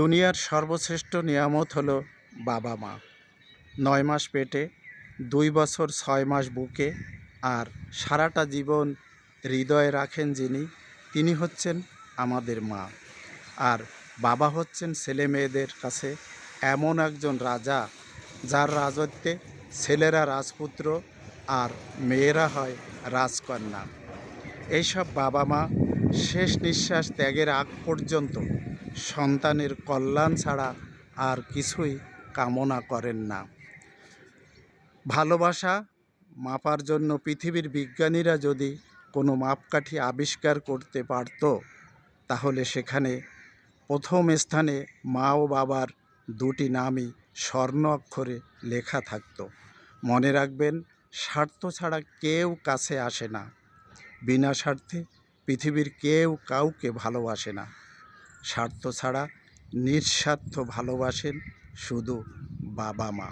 দুনিয়ার সর্বশ্রেষ্ঠ নিয়ামত হলো বাবা মা। নয় মাস পেটে, দুই বছর ছয় মাস বুকে আর সারাটা জীবন হৃদয়ে রাখেন যিনি, তিনি হচ্ছেন আমাদের মা। আর বাবা হচ্ছেন ছেলে মেয়েদের কাছে এমন একজন রাজা, যার রাজত্বে ছেলেরা রাজপুত্র আর মেয়েরা হয় রাজকন্যা। এইসব বাবা মা শেষ নিঃশ্বাস ত্যাগের আগ পর্যন্ত সন্তানের কল্যাণ ছাড়া আর কিছুই কামনা করেন না। ভালোবাসা মাপার জন্য পৃথিবীর বিজ্ঞানীরা যদি কোনো মাপকাঠি আবিষ্কার করতে পারত, তাহলে সেখানে প্রথম স্থানে মা ও বাবার দুটি নামই স্বর্ণ অক্ষরে লেখা থাকতো। মনে রাখবেন, স্বার্থ ছাড়া কেউ কাছে আসে না। বিনা স্বার্থে পৃথিবীর কেউ কাউকে ভালোবাসে না। স্বার্থ ছাড়া নিঃস্বার্থ ভালোবাসেন শুধু বাবা মা।